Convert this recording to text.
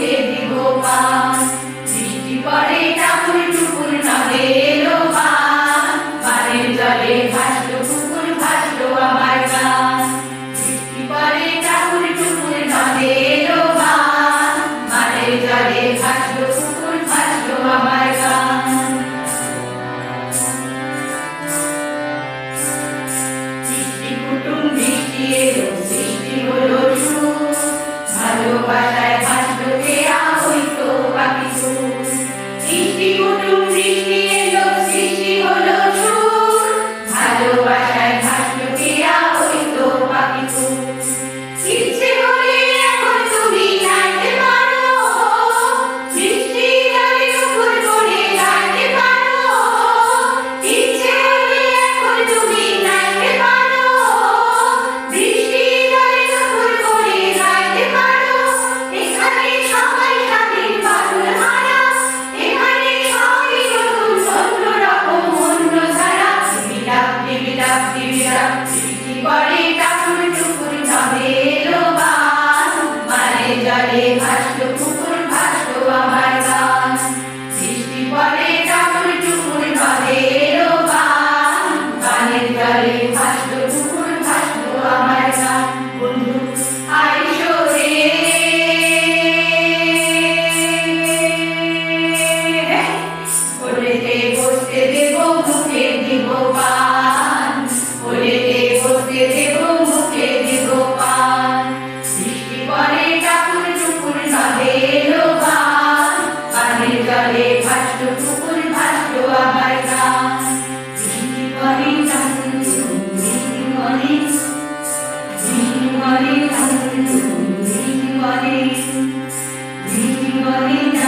সে দিগপান সৃষ্টি পারে Santi, Santi, Santi, Santi, Zini Vare, Zini Vare, Zini Vare,